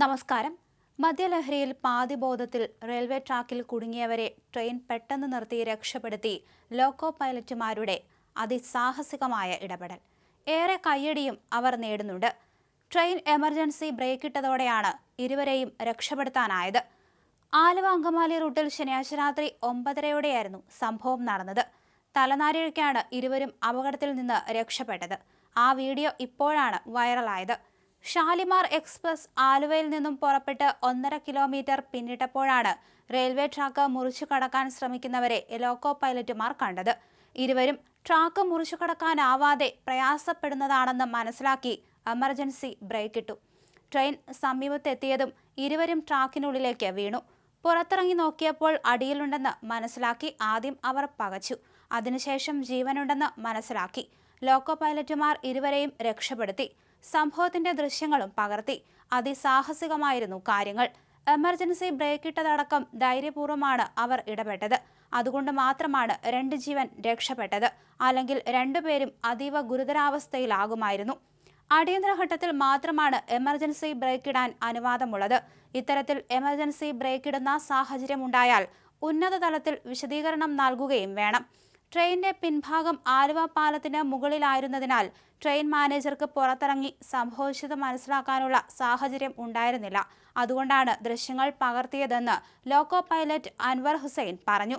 നമസ്കാരം. മദ്യലഹരിയിൽ പാതിബോധത്തിൽ റെയിൽവേ ട്രാക്കിൽ കുടുങ്ങിയവരെ ട്രെയിൻ പെട്ടെന്ന് നിർത്തി രക്ഷപ്പെടുത്തി ലോക്കോ പൈലറ്റുമാരുടെ അതിസാഹസികമായ ഇടപെടൽ. ഏറെ കയ്യടിയും അവർ നേടുന്നുണ്ട്. ട്രെയിൻ എമർജൻസി ബ്രേക്കിട്ടതോടെയാണ് ഇരുവരെയും രക്ഷപ്പെടുത്താനായത്. ആലുവ അങ്കമാലി റൂട്ടിൽ ശനിയാഴ്ച രാത്രി ഒമ്പതരയോടെയായിരുന്നു സംഭവം നടന്നത്. തലനാരിഴയ്ക്കാണ് ഇരുവരും അപകടത്തിൽ നിന്ന് രക്ഷപ്പെട്ടത്. ആ വീഡിയോ ഇപ്പോഴാണ് വൈറലായത്. ഷാലിമാർ എക്സ്പ്രസ് ആലുവയിൽ നിന്നും പുറപ്പെട്ട് ഒന്നര കിലോമീറ്റർ പിന്നിട്ടപ്പോഴാണ് റെയിൽവേ ട്രാക്ക് മുറിച്ചു കടക്കാൻ ശ്രമിക്കുന്നവരെ ലോക്കോ പൈലറ്റുമാർ കണ്ടത്. ഇരുവരും ട്രാക്ക് മുറിച്ചു കടക്കാനാവാതെ പ്രയാസപ്പെടുന്നതാണെന്ന് മനസ്സിലാക്കി എമർജൻസി ബ്രേക്കിട്ടു ട്രെയിൻ സമീപത്തെത്തിയതും ഇരുവരും ട്രാക്കിനുള്ളിലേക്ക് വീണു. പുറത്തിറങ്ങി നോക്കിയപ്പോൾ അടിയിലുണ്ടെന്ന് മനസ്സിലാക്കി ആദ്യം അവർ പകച്ചു. അതിനുശേഷം ജീവനുണ്ടെന്ന് മനസ്സിലാക്കി. ലോക്കോ പൈലറ്റുമാർ ഇരുവരെയും രക്ഷപ്പെടുത്തി. സംഭവത്തിന്റെ ദൃശ്യങ്ങളും പകർത്തി. അതിസാഹസികമായിരുന്നു കാര്യങ്ങൾ. എമർജൻസി ബ്രേക്ക് ബ്രേക്കിട്ടതടക്കം ധൈര്യപൂർവമാണ് അവർ ഇടപെട്ടത്. അതുകൊണ്ട് മാത്രമാണ് രണ്ട് ജീവൻ രക്ഷപ്പെട്ടത്. അല്ലെങ്കിൽ രണ്ടുപേരും അതീവ ഗുരുതരാവസ്ഥയിലാകുമായിരുന്നു. അടിയന്തര ഘട്ടത്തിൽ മാത്രമാണ് എമർജൻസി ബ്രേക്ക് ഇടാൻ അനുവാദമുള്ളത്. ഇത്തരത്തിൽ എമർജൻസി ബ്രേക്ക് ഇടുന്ന സാഹചര്യമുണ്ടായാൽ ഉന്നതതലത്തിൽ വിശദീകരണം നൽകുകയും വേണം. ട്രെയിനിന്റെ പിൻഭാഗം ആലുവ പാലത്തിന് മുകളിലായിരുന്നതിനാൽ ട്രെയിൻ മാനേജർക്ക് പുറത്തിറങ്ങി സംഭവിച്ചത് മനസ്സിലാക്കാനുള്ള സാഹചര്യം ഉണ്ടായിരുന്നില്ല. അതുകൊണ്ടാണ് ദൃശ്യങ്ങൾ പകർത്തിയതെന്ന് ലോക്കോ പൈലറ്റ് അൻവർ ഹുസൈൻ പറഞ്ഞു.